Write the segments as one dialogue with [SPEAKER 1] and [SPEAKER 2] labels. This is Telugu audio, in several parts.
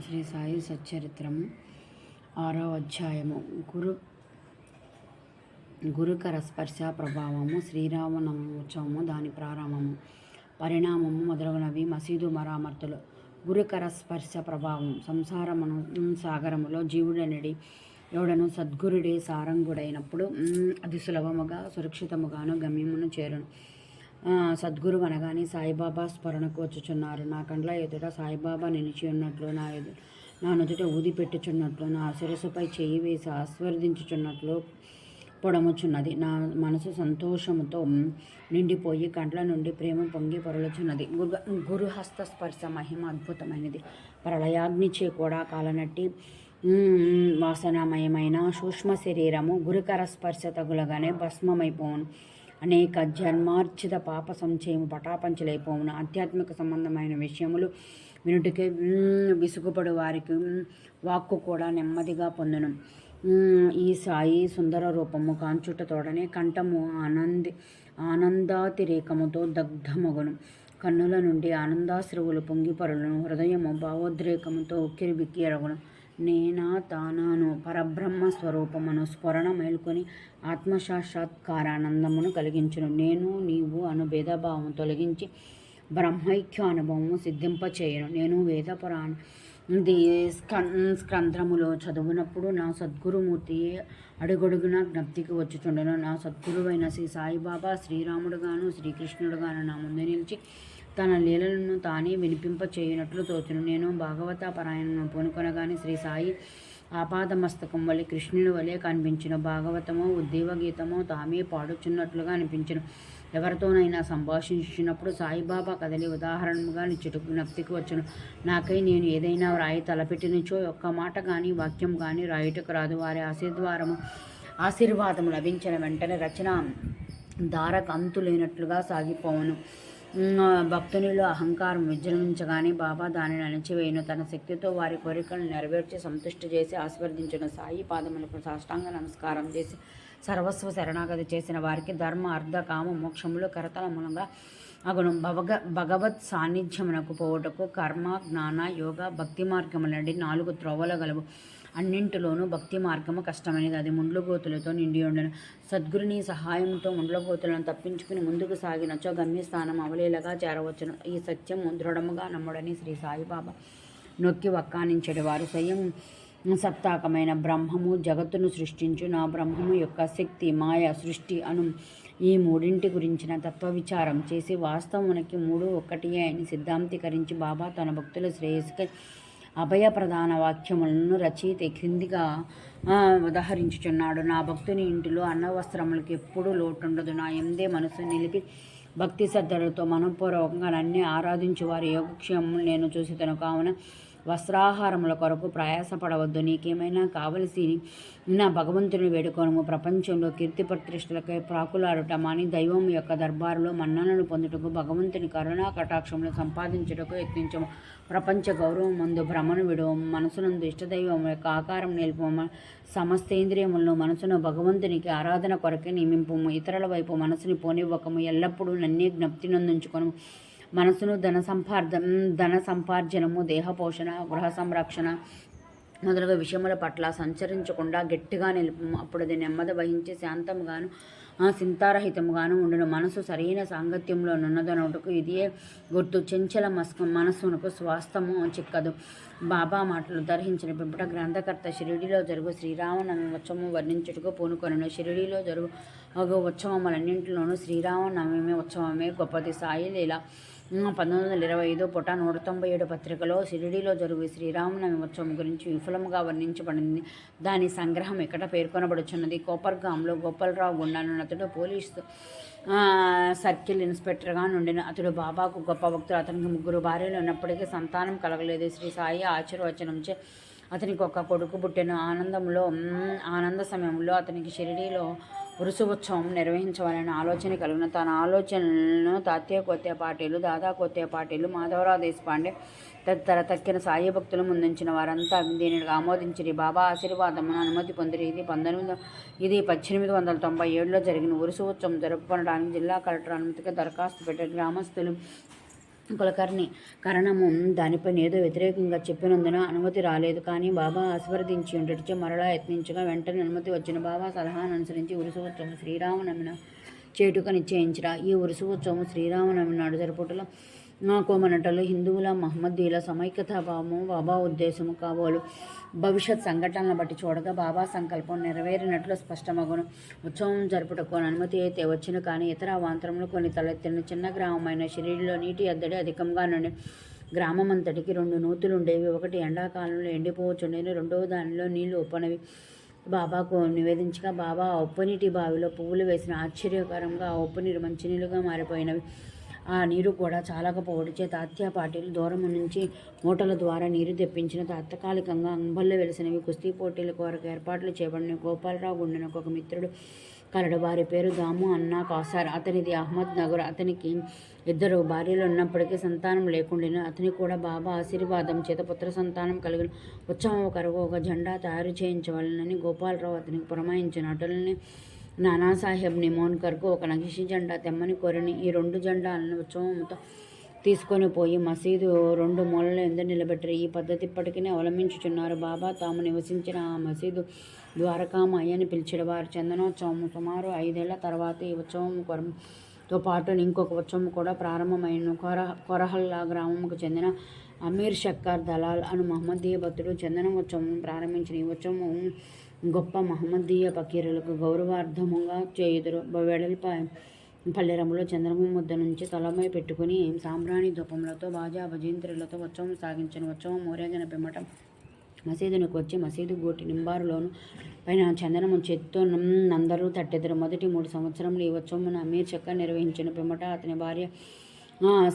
[SPEAKER 1] శ్రీ సాయి సచ్చరిత్రము ఆరో అధ్యాయము. గురు గురుకర స్పర్శ ప్రభావము శ్రీరామనవమి ఉత్సవము దాని ప్రారంభము పరిణామము మొదలగునవి మసీదు మరామర్తులు. గురుకర స్పర్శ ప్రభావం సంసారమును సాగరములో జీవుడనడి ఎవడను సద్గురుడే సారంగుడైనప్పుడు అది సులభముగా సురక్షితముగాను గమ్యమును చేరును. సద్గురు అనగానే సాయిబాబా స్మరణకు వచ్చుచున్నారు. నా కండ్ల ఎదుట సాయిబాబా నిలిచి ఉన్నట్లు నా ఎదు నా నుదుట ఊది పెట్టుచున్నట్లు నా శిరస్సుపై చేయి వేసి ఆస్వర్దించుచున్నట్లు పొడముచున్నది. నా మనసు సంతోషముతో నిండిపోయి కండ్ల నుండి ప్రేమ పొంగి పొరలుచున్నది. గురు గురుహస్త స్పర్శ మహిమ అద్భుతమైనది. ప్రళయాగ్నిచే కూడా కాలనట్టి వాసనామయమైన సూక్ష్మ శరీరము గురుకర స్పర్శ తగులగానే భస్మమైపోను. అనేక జన్మార్చిత పాప సంచయము పటాపంచలైపోవును ఆధ్యాత్మిక సంబంధమైన విషయములు వినుటికే విసుగుపడు వారికి వాక్కు కూడా నెమ్మదిగా పొందును. ఈ సాయి సుందర రూపము కాంచుట తోడనే కంఠము ఆనంది ఆనందాతిరేకముతో దగ్ధమగును. కన్నుల నుండి ఆనందాశ్రువులు పొంగిపరులను హృదయము భావోద్రేకముతో ఉక్కిరి బిక్కిరగును నేనా తానాను పరబ్రహ్మ స్వరూపమును స్ఫురణ మేల్కొని ఆత్మసాక్షాత్కారానందమును కలిగించును. నేను నీవు అను భేదభావం తొలగించి బ్రహ్మైక్య అనుభవము సిద్ధింపచేయను. నేను వేద పురాణ ఇది స్కం స్కంద్రములో చదువునప్పుడు నా సద్గురుమూర్తి అడుగడుగున జ్ఞప్తికి వచ్చుచుండను. నా సద్గురువైన శ్రీ సాయిబాబా శ్రీరాముడుగాను శ్రీకృష్ణుడుగాను నా ముందు నిలిచి తన లీలలను తానే వినిపింప చేయనట్లు తోచును. నేను భాగవత పరాయణను పూనుకొనగానే శ్రీ సాయి ఆపాదమస్తకం వలె కృష్ణుని వలె కనిపించిన. భాగవతమో ఉద్దేవ గీతమో తామే పాడుచున్నట్లుగా అనిపించను. ఎవరితోనైనా సంభాషించినప్పుడు సాయిబాబా కదలి ఉదాహరణగా నిచ్చుటకు జ్ఞప్తికి వచ్చును. నాకై నేను ఏదైనా వ్రాయి తలపెట్టినచో ఒక్క మాట కానీ వాక్యం కానీ రాయుటకు రాదు. వారి ఆశీర్వాదము ఆశీర్వాదము లభించిన వెంటనే రచన దారకు అంతు లేనట్లుగా సాగిపోవను భక్తునిలో అహంకారం విజృంభించగానే బాబా దానిని అణచివేయను. తన శక్తితో వారి కోరికలను నెరవేర్చి సంతుష్టి చేసి ఆస్వర్దించిన సాయి పాదములకు సాష్టాంగ నమస్కారం చేసి సర్వస్వ శరణాగతి చేసిన వారికి ధర్మ అర్ధ కామ మోక్షములు కరతలములుగా అగును. భవగ భగవత్ సాన్నిధ్యమునకు పోవుటకు కర్మ జ్ఞాన యోగ భక్తి మార్గములండి నాలుగు త్రోవలు గలవు. అన్నింటిలోనూ భక్తి మార్గము కష్టమైనది. అది ముండ్లుగోతులతో నిండి ఉండను. సద్గురుని సహాయంతో ముండ్లగోతులను తప్పించుకుని ముందుకు సాగినచో గమ్యస్థానం అవలీలగా చేరవచ్చును. ఈ సత్యం దృఢముగా నమ్ముడని శ్రీ సాయిబాబా నొక్కి వక్కానించడి వారు స్వయం సత్తాకమైన బ్రహ్మము జగత్తును సృష్టించు. నా బ్రహ్మము యొక్క శక్తి మాయ సృష్టి అను ఈ మూడింటి గురించిన తత్వ విచారం చేసి వాస్తవమునకి మూడు ఒక్కటియే అని సిద్ధాంతీకరించి బాబా తన భక్తుల శ్రేయస్కై అభయ ప్రధాన వాక్యములను రచయిత క్రిందిగా ఉదహరించుచున్నాడు. నా భక్తుని ఇంటిలో అన్నవస్త్రములకు ఎప్పుడూ లోటుండదు. నా ఎందే మనసు నిలిపి భక్తి శ్రద్ధలతో మనపూర్వకంగా నన్ను ఆరాధించు వారి యోగక్షేమం నేను చూసి తను కావున వస్త్రాహారముల కొరకు ప్రయాసపడవద్దు. నీకేమైనా కావలసి నా భగవంతుని వేడుకోను ప్రపంచంలో కీర్తి ప్రతిష్టలకై ప్రాకులాడుట మాని దైవం యొక్క దర్బారులో మన్ననను పొందుటకు భగవంతుని కరుణా కటాక్షములు సంపాదించుటకు యత్నించము. ప్రపంచ గౌరవం ముందు భ్రమను విడవము. మనసునందు ఇష్టదైవం యొక్క ఆకారం నిలుపము. సమస్తేంద్రియములను మనసును భగవంతునికి ఆరాధన కొరకే నియమింపము. ఇతరుల వైపు మనసుని పోనివ్వకము. ఎల్లప్పుడూ నన్నే జ్ఞప్తి నందించుకొను మనసును ధన సంపార్జన ధన సంపార్జనము దేహ పోషణ గృహ సంరక్షణ మొదలగు విషయముల పట్ల సంచరించకుండా గట్టిగా నిలుపు అప్పుడు అది నెమ్మది వహించి శాంతముగాను ఆ, చింతారహితముగాను ఉండును. మనసు సరైన సాంగత్యంలో నున్నదనుటకు ఇదే గుర్తు. చెంచల మస్క మనస్సునకు స్వాస్థము చిక్కదు. బాబా మాటలు దర్హించిన పిమ్మట గ్రంథకర్త షిరిడిలో జరుగు శ్రీరామనవమి ఉత్సవం వర్ణించుటకు పూనుకొనను. షిరిడిలో జరుగు ఒక ఉత్సవములన్నింటిలోనూ శ్రీరామనవమి ఉత్సవమే గొప్పది. సాయి లేలా పంతొమ్మిది వందల ఇరవై ఐదు పుట నూట తొంభై ఏడు పత్రికలో షిరిడీలో జరుగు శ్రీరామనవమి ఉత్సవం గురించి విఫలముగా వర్ణించబడింది. దాని సంగ్రహం ఇక్కడ పేర్కొనబడుచున్నది? కోపర్గాంలో గోపాలరావు గుండాను అతడు పోలీసు సర్కిల్ ఇన్స్పెక్టర్గా నుండిన అతడు బాబాకు గొప్ప భక్తుడు. అతనికి ముగ్గురు భార్యలు ఉన్నప్పటికీ సంతానం కలగలేదు. శ్రీ సాయి ఆశీర్వచనంచే అతనికి ఒక కొడుకు పుట్టిన. ఆనందంలో ఆనంద సమయంలో అతనికి షిరిడీలో ఉత్సవం నిర్వహించవాలనే ఆలోచన కలిగిన తన ఆలోచనలను తాత్య కొత్త పార్టీలు దాదా కొత్త పాటీలు మాధవరావు దేశపాండే తదితర తక్కిన సాయి భక్తులు ముందుంచిన వారంతా దీనిని ఆమోదించిరి. బాబా ఆశీర్వాదమును అనుమతి పొందిరి. ఇది పంతొమ్మిది ఇది పద్దెనిమిది వందల తొంభై ఏడులో జరిగిన ఉరుసు ఉత్సవం జరుపుకోవడానికి జిల్లా కలెక్టర్ అనుమతికి దరఖాస్తు పెట్టిన గ్రామస్తులు కులకర్ణి కరణము. దానిపై ఏదో వ్యతిరేకంగా చెప్పినందున అనుమతి రాలేదు. కానీ బాబా ఆశీర్వదించి ఉండటిచే మరలా యత్నించగా వెంటనే అనుమతి వచ్చిన బాబా సలహాను అనుసరించి ఉరుసోత్సవం శ్రీరామనమిన చేటుక నిశ్చయించరా. ఈ ఉరుసోత్సవం శ్రీరామనవమి నాడు జరుపుటలో కోమనటలు హిందువుల మహమ్మదీల సమైక్యతాభావము బాబా ఉద్దేశము కాబోలు భవిష్యత్ సంఘటనలను బట్టి చూడగా బాబా సంకల్పం నెరవేరినట్లు స్పష్టమగును. ఉత్సవం జరుపుటకు అనుమతి అయితే వచ్చిన కానీ ఇతర అవాంతరంలో కొన్ని తలెత్తిన చిన్న గ్రామమైన షిరిడిలో నీటి ఎద్దడి అధికంగా నుండి గ్రామం అంతటికి రెండు నూతులు ఉండేవి ఒకటి ఎండాకాలంలో ఎండిపోవచ్చుండేవి రెండవ దానిలో నీళ్ళు ఉప్పనవి బాబాకు నివేదించగా బాబా ఆ ఉప్పునీటి బావిలో పువ్వులు వేసిన ఆశ్చర్యకరంగా ఆ ఉప్పు నీరు మంచినీళ్ళుగా మారిపోయినవి. ఆ నీరు కూడా చాలకపోవడిచే తాత్యా పార్టీలు దూరం నుంచి మూటల ద్వారా నీరు తెప్పించిన తాత్కాలికంగా అంబల్లో వెలిసినవి కుస్తీ పోటీల కొరకు ఏర్పాట్లు చేయబడిన గోపాలరావు గుండెన ఒక మిత్రుడు. కలడు వారి పేరు దాము అన్నా కాసార్. అతనిది అహ్మద్ నగర్. అతనికి ఇద్దరు భార్యలు ఉన్నప్పటికీ సంతానం లేకుండా అతని కూడా బాబా ఆశీర్వాదం చేత పుత్ర సంతానం కలిగిన ఉత్సవం కొరకు ఒక జెండా తయారు చేయించవాలని గోపాలరావు అతనికి పురమాయించిన అటులని నానాసాహెబ్ నిమోన్కర్కు ఒక నగిషి జెండా తెమ్మని కోరిని ఈ రెండు జెండాలను ఉత్సవంతో తీసుకొని పోయి మసీదు రెండు మూలల ఎందు నిలబెట్టారు. ఈ పద్ధతి ఇప్పటికీ అవలంబించుచున్నారు. బాబా తాము నివసించిన ఆ మసీదు ద్వారకామాయి అని పిలిచాడు వారి చందనోత్సవం సుమారు ఐదేళ్ళ తర్వాత ఈ ఉత్సవం కొరతో పాటు ఇంకొక ఉత్సవం కూడా ప్రారంభమైన కొర కొరహల్లా గ్రామంకు చెందిన అమీర్ షక్కర్ దలాల్ అను మహమ్మదీయ భక్తుడు చందన ఉత్సవం ప్రారంభించిన ఈ ఉత్సవం గొప్ప మహమ్మదీయ పకీరులకు గౌరవార్థముగా చేయుదురు. వెడల్ప పల్లెరములో చంద్రము ముద్ద నుంచి తలమై పెట్టుకుని సాంబ్రాణి ధూపములతో బాజా భజేంద్రులతో ఉత్సవం సాగించిన. ఉత్సవం ఊరేగిన పిమ్మట మసీదునికి వచ్చి మసీదు గోటి నింబారులోను. పైన చందనము చేత్తో అందరూ తట్టెదరు. మొదటి మూడు సంవత్సరములు ఈ ఉత్సవమును అమీర్ చక్క నిర్వహించిన. పిమ్మట అతని భార్య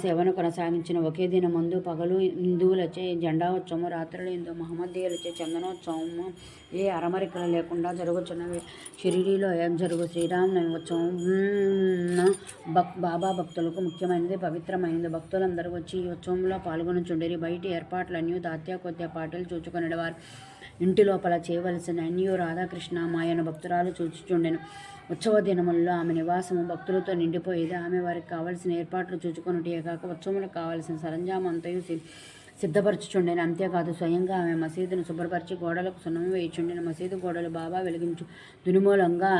[SPEAKER 1] సేవను కొనసాగించిన ఒకే దిన ముందు పగలు హిందువులచే జెండా ఉత్సవం రాత్రులు హిందూ మహమ్మదీయులచే చందనోత్సవము ఏ అరమరికలు లేకుండా జరుగుతున్నవి షిరిడీలో ఏం జరుగు? శ్రీరామనవమి ఉత్సవం భక్ బాబా భక్తులకు ముఖ్యమైనది పవిత్రమైనది భక్తులందరూ వచ్చి ఈ ఉత్సవంలో పాల్గొనుచుండేరి బయటి ఏర్పాట్లన్నీ తాత్యా కొద్దిగా పాటలు చూచుకునేవారు ఇంటి లోపల చేయవలసిన అన్యూ రాధాకృష్ణ మాయన భక్తురాలు చూచుచుండెను. ఉత్సవ దినములలో ఆమె నివాసము భక్తులతో నిండిపోయేది. ఆమె వారికి కావలసిన ఏర్పాట్లు చూచుకొనుటే కాక ఉత్సవములకు కావలసిన సరంజామంతయు సిద్ధపరచుచుండెను. అంతేకాదు స్వయంగా ఆమె మసీదును శుభ్రపరిచి గోడలకు సున్నము వేయుచుండెను. మసీదు గోడలు బాబా వెలిగించు దునుమూలంగా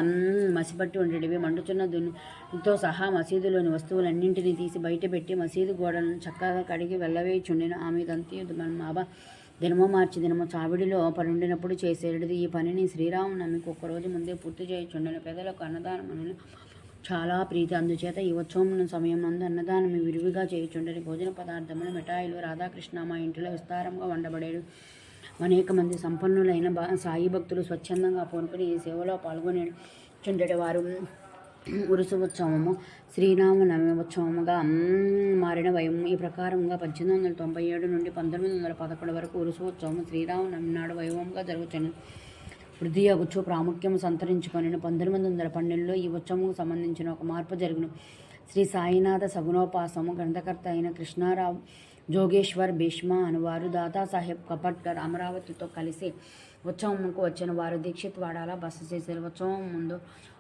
[SPEAKER 1] మసిపట్టి ఉండేటివి. మండుచున్న దునితో సహా మసీదులోని వస్తువులన్నింటినీ తీసి బయటపెట్టి మసీదు గోడలను చక్కగా కడిగి వెళ్ళవేయుచుండెను. ఆమె దంతి బాబా దినము మార్చి దినము చావిడిలో పనుండినప్పుడు చేసేది ఈ పనిని శ్రీరామనవమికి ఒక్కరోజు ముందే పూర్తి చేయుచుండిన పెదలకు అన్నదానం చాలా ప్రీతి. అందుచేత ఈ ఉత్సవం సమయం నందు అన్నదానం విరివిగా చేయుచుండని. భోజన పదార్థములు మిఠాయిలు రాధాకృష్ణ మా ఇంటిలో విస్తారంగా వండబడేడు అనేక మంది సంపన్నులైన సాయి భక్తులు స్వచ్ఛందంగా పూనుకుని ఈ సేవలో పాల్గొనే చుండెడు వారు ఉరుసు ఉత్సవము శ్రీరామనవమి ఉత్సవముగా మారిన వయం. ఈ ప్రకారంగా పద్దెనిమిది వందల తొంభై ఏడు నుండి పంతొమ్మిది వందల పదకొండు వరకు ఉరుసు ఉత్సవం శ్రీరామనవమి నాడు వైభవంగా జరుగుతున్నది వృద్ధి అగుచ్చు ప్రాముఖ్యం సంతరించుకొని పంతొమ్మిది వందల పన్నెండులో ఈ ఉత్సవముకు సంబంధించిన ఒక మార్పు జరిగిన. శ్రీ సాయినాథ సగుణోపాసము గ్రంథకర్త అయిన కృష్ణారావు జోగేశ్వర్ భీష్మ అనువారు దాదాసాహెబ్ కపట్కర్ అమరావతితో కలిసి ఉత్సవంకు వచ్చిన వారు దీక్షిత్ వాడాల బస చేశారు ఉత్సవం ముందు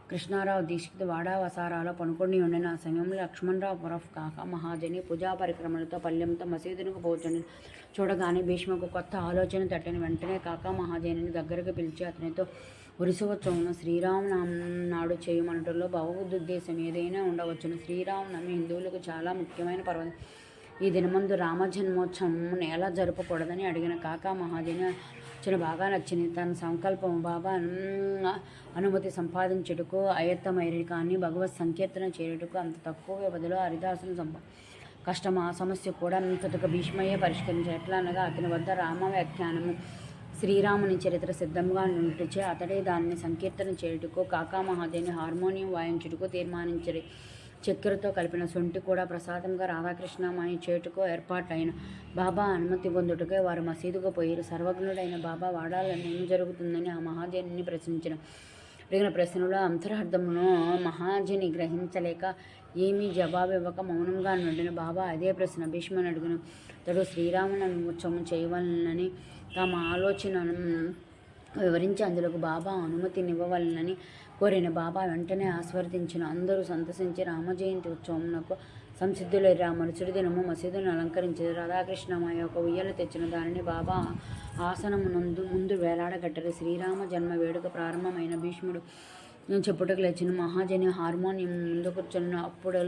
[SPEAKER 1] కృష్ణారావు దీక్షిత్ వాడా వసారాలో పనుకొని ఉండిన ఆ సమయంలో లక్ష్మణరావు పురఫ్ కాక మహాజని పూజా పరిక్రమలతో పల్లెంతో మసీదునకు పోతుండే చూడగానే భీష్మకు కొత్త ఆలోచన తట్టిన వెంటనే కాక మహాజనిని దగ్గరకు పిలిచి అతనితో ఉత్సవం శ్రీరామనామ నాడు చేయమనటంలో భగవదుద్దేశం ఏదైనా ఉండవచ్చును. శ్రీరామనవమి హిందువులకు చాలా ముఖ్యమైన పర్వతం ఈ దినమందు రామజన్మోత్సవం ఎలా జరపకూడదని అడిగిన కాకా మహాజని చిన్న బాగా నచ్చింది. తన సంకల్పం బాబా అనుమతి సంపాదించుటకు అయత్తమైరి కానీ భగవత్ సంకీర్తన చేయుటకు అంత తక్కువ వ్యవధిలో హరిదాసును సంపా కష్టం ఆ సమస్య కూడా ఇంతకు భీష్మయ్యే పరిష్కరించారు. ఎట్లా అనగా అతని వద్ద రామ వ్యాఖ్యానము శ్రీరాముని చరిత్ర సిద్ధంగా నుండిచే అతడే దాన్ని సంకీర్తన చేయుటకు కాకా మహాదేవిని హార్మోనియం వాయించుటకు తీర్మానించరు. చక్కెరతో కలిపిన సొంటి కూడా ప్రసాదంగా రాధాకృష్ణమాయి చేటుకు ఏర్పాటైన బాబా అనుమతి పొందుటకే వారు మసీదుకు పోయి సర్వజ్ఞుడైన బాబా వాడాలని ఏం జరుగుతుందని ఆ మహాజనుని ప్రశ్నించిన అడిగిన ప్రశ్నలో అంతరార్థమును మహాజని గ్రహించలేక ఏమీ జవాబు ఇవ్వక మౌనంగా నుండిన బాబా అదే ప్రశ్న భీష్మని అడిగిన తడు శ్రీరాముని ఉత్సవం చేయవలనని తమ ఆలోచనను వివరించి అందులోకి బాబా అనుమతినివ్వవలనని కోరిన బాబా వెంటనే ఆస్వర్దించిన అందరూ సంతసించి రామజయంతి ఉత్సవంకు సంసిద్ధులై రా మరుసటి దినము మసీదును అలంకరించేది రాధాకృష్ణమయ ఒక ఉయ్యలు తెచ్చిన దానిని బాబా ఆసనమునందు ముందు వేలాడగట్టరు. శ్రీరామ జన్మ వేడుక ప్రారంభమైన భీష్ముడు చెప్పుటకు లేచిన మహాజని హార్మోనియం ముందు కూర్చున్న అప్పుడే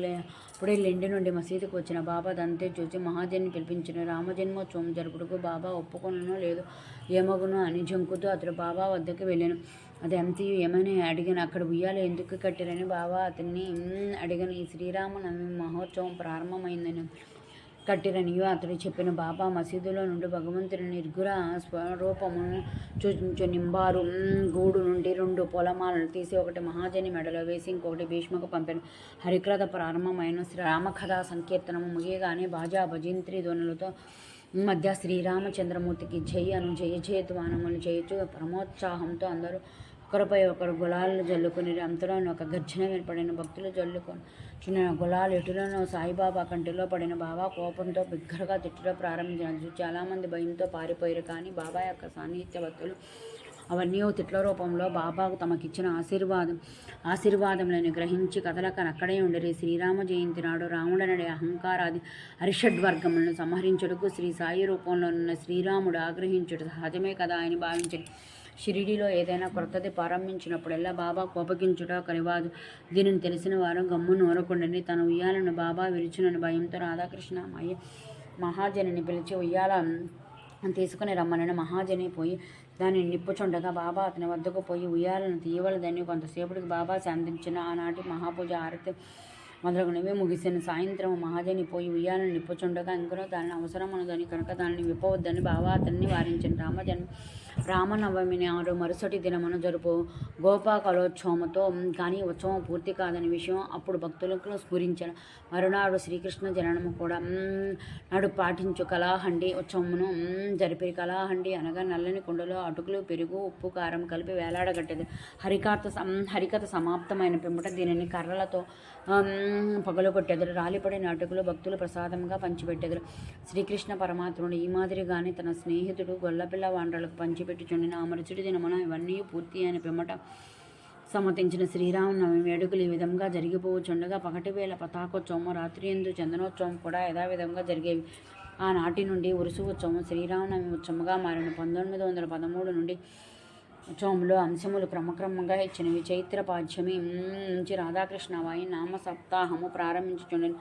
[SPEAKER 1] అప్పుడే లెండి నుండి మసీదుకు వచ్చిన బాబా దంతే చూసి మహాజన్ని పిలిపించిన రామజన్మోత్సవం జరుపుటకు బాబా ఒప్పుకొనో లేదు ఏమగును అని జంకుతూ అతడు బాబా వద్దకు వెళ్ళాను. అది ఎంతయు ఏమని అడిగాను. అక్కడ ఉయ్యాల ఎందుకు కట్టారని బాబా అతన్ని అడిగాను. ఈ శ్రీరామనవమి మహోత్సవం ప్రారంభమైందని కట్టిరనియో అతడు చెప్పిన. బాబా మసీదులో నుండి భగవంతుని నిర్గుర స్వరూపమును చూచు నింబారు. గూడు నుండి రెండు పొలమాలను తీసి ఒకటి మహాజని మెడలో వేసి ఇంకొకటి భీష్మకు పంపాను. హరికథ ప్రారంభమైన శ్రీరామకథా సంకీర్తనము ముగియగానే బాజా భజంత్రి ధ్వనులతో మధ్య శ్రీరామచంద్రమూర్తికి జయ అను జయ వానములు చేయచ్చు ప్రమోత్సాహంతో అందరూ ఒకరిపై ఒకరు గులాలు జల్లుకుని అంతలోని ఒక గర్జన ఏర్పడిన భక్తులు జల్లుకొని చిన్న గులాలు ఎటులను సాయిబాబా కంటిలో పడిన బాబా కోపంతో బిగ్గరగా తిట్టడం ప్రారంభించారు. చాలామంది భయంతో పారిపోయారు. కానీ బాబా యొక్క సాన్నిహిత్య భక్తులు అవన్నీ తిట్ల రూపంలో బాబాకు తమకిచ్చిన ఆశీర్వాదం ఆశీర్వాదములను గ్రహించి కదలక అక్కడే ఉండరి. శ్రీరామ జయంతి నాడు రాముడనడే అహంకారాది అరిషడ్వర్గములను సంహరించుటకు శ్రీ సాయి రూపంలో ఉన్న శ్రీరాముడు ఆగ్రహించుడు సహజమే కదా అని భావించడు. షిరిడిలో ఏదైనా కొత్తది ప్రారంభించినప్పుడల్లా బాబా కోపగించుట కలివాదు దీనిని తెలిసిన వారు గమ్ము నూరకుండని తన ఉయ్యాలను బాబా విరుచునని భయంతో రాధాకృష్ణ మయ మహాజనిని పిలిచి ఉయ్యాల తీసుకుని రమ్మనని మహాజని పోయి దానిని నిప్పుచుండగా బాబా అతని వద్దకు పోయి ఉయ్యాలను తీయవలదని కొంతసేపటికి బాబా సంధించిన ఆనాటి మహాపూజ ఆరతి మొదలగునవే ముగిసిన. సాయంత్రం మహాజని పోయి ఉయ్యాలను నిప్పుచుండగా ఇంకనో దానిని అవసరమనుదని కనుక దానిని విప్పవద్దని బాబా అతన్ని వారించిన. రామజన్మ రామనవమిని ఆరు మరుసటి దినమున జరుపు గోపా కలోత్సవముతో కానీ ఉత్సవం పూర్తి కాదని విషయం అప్పుడు భక్తులకు స్ఫురించను. మరునాడు శ్రీకృష్ణ జననము కూడా నాడు పాటించు కళాహండి ఉత్సవమును. జరిపి కళాహండి. అనగా నల్లని కుండలో అటుకులు పెరుగు ఉప్పు కారం కలిపి వేలాడగట్టేది. హరికథ సం- హరికథ సమాప్తమైన పిమ్మట దీనిని కర్రలతో పగలగొట్టెదరు కొట్టెదరు రాలిపడిన భక్తులు ప్రసాదంగా పంచిపెట్టెదరు. శ్రీకృష్ణ పరమాత్ముడు ఈ మాదిరిగానే తన స్నేహితుడు గొల్లపిల్ల వాండ్రలకు పంచిపెట్టుచుండిన ఆ మరుసటి దినమున ఇవన్నీ పూర్తి అయిన పిమ్మట సమ్మతించిన శ్రీరామనవమి వేడుకలు ఈ విధంగా జరిగిపోవచ్చుండగా పగటి వేళ పతాకోత్సవం రాత్రి ఎందు చందనోత్సవం కూడా యథావిధంగా జరిగేవి. ఆనాటి నుండి ఉరుసు ఉత్సవం శ్రీరామనవమి ఉత్సవంగా మారిన పంతొమ్మిది వందల పదమూడు నుండి ఉత్సవంలో అంశములు క్రమక్రమంగా ఇచ్చినవి. చైత్ర పాఠ్యమి నుంచి రాధాకృష్ణ వాయి నామ సప్తాహము ప్రారంభించుచుండెను.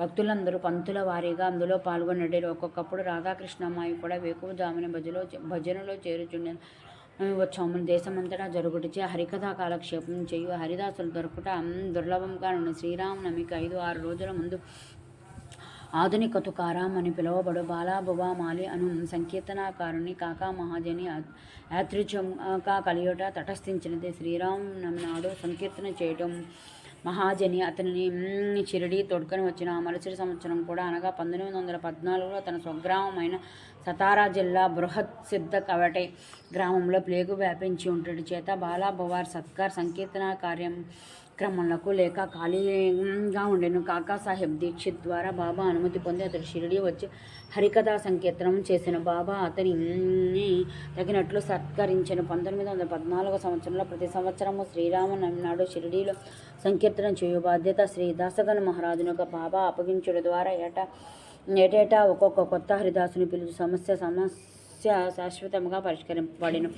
[SPEAKER 1] భక్తులందరూ పంతుల వారీగా అందులో పాల్గొనడేరు ఒక్కొక్కప్పుడు రాధాకృష్ణమ్మాయి కూడా వేకువజామున భజలో భజనలో చేరుచుండెను. ఉత్సవములు దేశమంతటా జరుగుటిచే హరికథా కాలక్షేపం చేయు హరిదాసులు దొరకట దుర్లభంగా ఉన్న శ్రీరామనవమికి ఐదు ఆరు రోజుల ముందు ఆధునిక తుకారాం అని పిలువబడు బాలాబువామాలి అను సంకీర్తనాకారుని కాకా మహాజని యాత్రిచంగా కలియుట తటస్థించినది. శ్రీరామనవమి నాడు సంకీర్తన చేయటం మహాజని అతనిని చిరడి షిరిడి తొడుకొని వచ్చిన. మరుసటి సంవత్సరం కూడా అనగా పంతొమ్మిది వందల పద్నాలుగులో తన స్వగ్రామమైన సతారా జిల్లా బృహత్ సిద్ధ కవటే గ్రామంలో ప్లేగు వ్యాపించి ఉంటాడు. చేత బాలాబవార్ సత్కార్ సంకీర్తన కార్యం క్రమములకు లేక ఖాళీగా ఉండెను. కాకాసాహెబ్ దీక్షిత్ ద్వారా బాబా అనుమతి పొంది అతడు షిరిడి వచ్చి హరికథా సంకీర్తనం చేసిన బాబా అతనిని తగినట్లు సత్కరించిన. పంతొమ్మిది వందల పద్నాలుగో సంవత్సరంలో ప్రతి సంవత్సరము శ్రీరామనవమి నాడు షిరిడీలో సంకీర్తనం చేయు బాధ్యత శ్రీ దాసగణ మహారాజునుగా బాబా అప్పగించడం ద్వారా ఏటా ఏటేటా ఒక్కొక్క కొత్త హరిదాసుని పిలుచు సమస్య సమస్య శాశ్వతంగా పరిష్కరింపబడిను.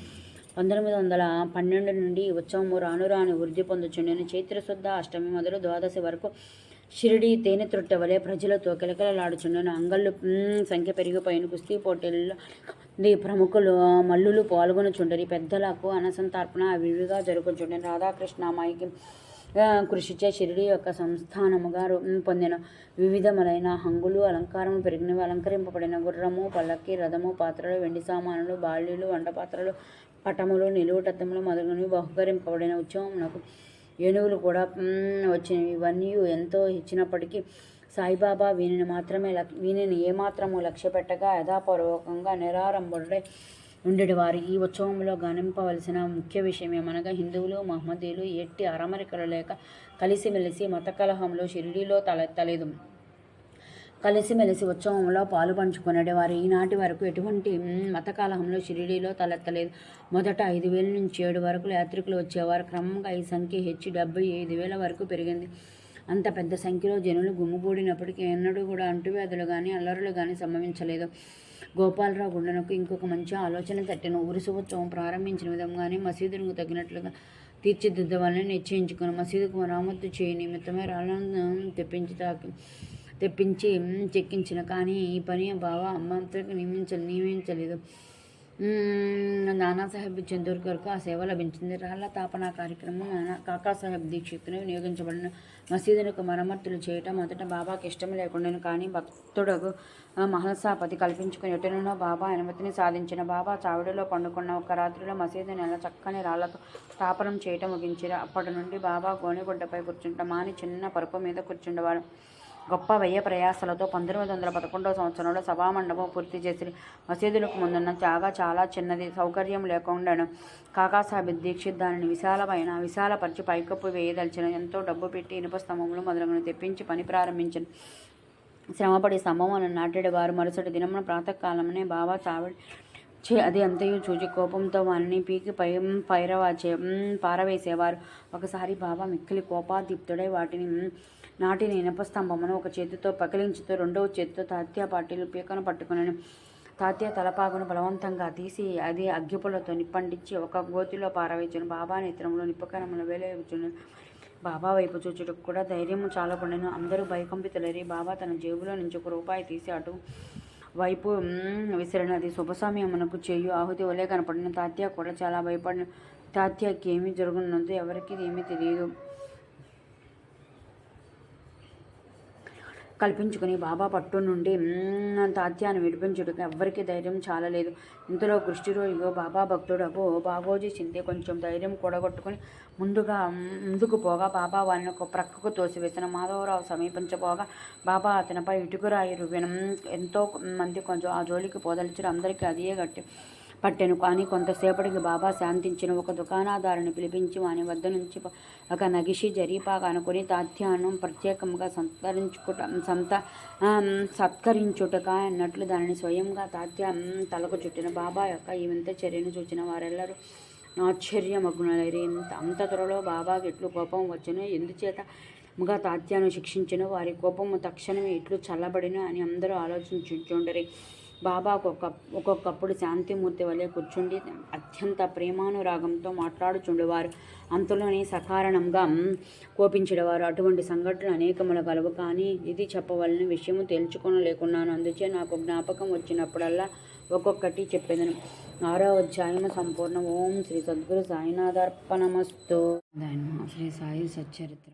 [SPEAKER 1] పంతొమ్మిది వందల పన్నెండు నుండి ఉత్సవము రాను రాను వృద్ధి పొందుచుండెను. చైత్రశుద్ధ అష్టమి మొదలు ద్వాదశి వరకు షిరిడి తేనె త్రొట్టె వలె ప్రజలతో కిలకిలలాడుచుండెను. అంగళ్ళు సంఖ్య పెరిగిపోయిన కుస్తీ పోటీల్లో ప్రముఖులు మల్లులు పాల్గొనుచుండరి. పెద్దలకు అనసంతర్పణ వివిగా జరుగుచుండెను రాధాకృష్ణమాయికి ఆ, కృషిచే షిరిడి యొక్క సంస్థానముగా పొందిన. వివిధములైన హంగులు అలంకారము పెరిగినవి అలంకరింపబడిన గుర్రము పల్లకి రథము పాత్రలు వెండి సామానులు బాల్యులు వంట పాత్రలు పటములు నిలువుటత్తములు మొదలగునవి బహుకరింపబడిన ఉత్సవమునకు ఏనుగులు కూడా వచ్చినవి. ఇవన్నీ ఎంతో ఇచ్చినప్పటికీ సాయిబాబా వీనిని మాత్రమే లక్ వీనిని ఏమాత్రము లక్ష్య పెట్టగా యథాపూర్వకంగా నిరారంభుడై ఉండేటి వారు ఈ ఉత్సవంలో గణింపవలసిన ముఖ్య విషయం ఏమనగా హిందువులు మహమ్మదీయులు ఎట్టి అరమరికలు లేక కలిసిమెలిసి మత కలహంలో షిరిడీలో తలెత్తలేదు కలిసిమెలిసి ఉత్సవంలో పాలు పంచుకునేది వారు ఈనాటి వరకు ఎటువంటి మత కాలంలో షిరిడీలో తలెత్తలేదు. మొదట ఐదు వేల నుంచి ఏడు వరకు యాత్రికులు వచ్చేవారు. క్రమంగా ఈ సంఖ్య హెచ్చి డెబ్బై ఐదు వేల వరకు పెరిగింది. అంత పెద్ద సంఖ్యలో జనులు గుమ్మిగూడినప్పటికీ ఎన్నడూ కూడా అంటువ్యాధులు కానీ అల్లరులు కానీ సంభవించలేదు. గోపాలరావు గుండెనకు ఇంకొక మంచి ఆలోచన తట్టిన ఊరుసు ఉత్సవం ప్రారంభించిన విధంగానే మసీదుకు తగినట్లుగా తీర్చిదిద్దవాలని నిశ్చయించుకుని మసీదుకు మరామత్తు చేయ నిమిత్తమే రాళ్ళను తెప్పించి తాకి తెప్పించి చెక్కించిన. కానీ ఈ పని బావ అమ్మంతకు నియమించ నియమించలేదు. నానాసాహెబ్ చందూర్గర్కు ఆ సేవ లభించింది. రాళ్ళ తాపన కార్యక్రమం నానా కాకాసాహెబ్ దీక్షిత్తును వినియోగించబడిన మసీదులకు మరమ్మతులు చేయటం మొదట బాబాకి ఇష్టం లేకుండాను. కానీ భక్తుడకు మహల్సాపతి కల్పించుకుని ఎటునో బాబా అనుమతిని సాధించిన. బాబా చావిడిలో పండుకున్న ఒక రాత్రిలో మసీదు నెల చక్కని రాళ్ళతో స్థాపనం చేయటం ముగించారు. అప్పటి నుండి బాబా గోనెగుడ్డపై కూర్చుంటా. మాని చిన్న పరుపు మీద కూర్చుండేవాడు. గొప్ప వ్యయ ప్రయాసాలతో పంతొమ్మిది వందల పదకొండవ సంవత్సరంలో సభామండపం పూర్తి చేసి మసీదులకు ముందున్న త్యాగ చాలా చిన్నది. సౌకర్యం లేకుండాను కాకాసాహెబ్ దీక్షిత్ దానిని విశాలమైన విశాలపరిచి పైకప్పు వేయదలిచిన ఎంతో డబ్బు పెట్టి ఇనుప స్తంభములు మొదలగును తెప్పించి పని ప్రారంభించిన శ్రమపడి స్తంభములను వారు. మరుసటి దినమున ప్రాతకాలమునే బాబా చావిడి చే అది అంతయు చూచి కోపంతో వారిని పీకి పై పైరవాచే పారవేసేవారు. ఒకసారి బాబా మిక్కిలి కోపాదీప్తుడై వాటిని నాటిన ఇనపస్తంభమును ఒక చేతితో పకిలించుతూ రెండవ చేతితో తాత్యా పార్టీలు పీకను పట్టుకుని తాత్య తలపాగును బలవంతంగా తీసి అది అగ్గిపులతో నిప్పండించి ఒక గోతిలో పారవేచును బాబా నేత్రంలో నిప్పకరములు వేలేచును బాబా వైపు చూచుటకు కూడా ధైర్యం చాలా పండిన అందరూ భయకంపితులరి. బాబా తన జేబులో నుంచి ఒక రూపాయి తీసి అటు వైపు విసిరినది శుభసమయమునకు చేయు. ఆహుతి వలె కనపడిన. తాత్య కూడా చాలా భయపడిన. తాత్యకి ఏమి జరుగుతున్నదో ఎవరికి ఏమీ తెలియదు. కల్పించుకుని బాబా పట్టు నుండి తాత్యాన్ని విడిపించుటకు ఎవ్వరికీ ధైర్యం చాలలేదు. ఇంతలో కృష్టిరోగిలో బాబా భక్తుడకు బాగోజీ చింతే కొంచెం ధైర్యం కూడగొట్టుకుని ముందుగా ముందుకు పోగా బాబా వారిని ఒక ప్రక్కకు తోసివేసిన మాధవరావు సమీపించబోగా బాబా అతనిపై ఇటుకురాయి రువ్వెనం ఎంతో మంది కొంచెం ఆ జోలికి పోదలిచిన అందరికీ అదే గట్టి పట్టెను. కానీ కొంతసేపటికి బాబా శాంతించిన ఒక దుకాణదారుని పిలిపించి వాని వద్ద నుంచి ఒక నగిషి జరీపాగా అనుకుని తాత్యానం ప్రత్యేకంగా సంతరించుకుట సంత సత్కరించుటక అన్నట్లు దానిని స్వయంగా తాత్య తలకు చుట్టిన బాబా యొక్క ఈ వింత చర్యను చూచిన వారెల్లరూ ఆశ్చర్యమగ్నులైరి. అంత త్వరలో బాబాకి ఎట్లు కోపం వచ్చును? ఎందుచేత ముగా తాత్యాను శిక్షించిన? వారి కోపము తక్షణమే ఇట్లు చల్లబడిన అని అందరూ ఆలోచించుండరి బాబా ఒక్కొక్క ఒక్కొక్కప్పుడు శాంతిమూర్తి వలె కూర్చుండి అత్యంత ప్రేమానురాగంతో మాట్లాడుచుండేవారు. అంతలోనే సకారణంగా కోపించేవారు. అటువంటి సంఘటనలు అనేకములు కలవు. కానీ ఇది చెప్పవలన విషయము తేల్చుకొనలేకున్నాను. అందుచే నాకు జ్ఞాపకం వచ్చినప్పుడల్లా ఒక్కొక్కటి చెప్పేదను. ఆరో అధ్యాయము సంపూర్ణ. ఓం శ్రీ సద్గురు సాయినాథార్పణమస్తు. శ్రీ సాయి సచ్చరిత్ర.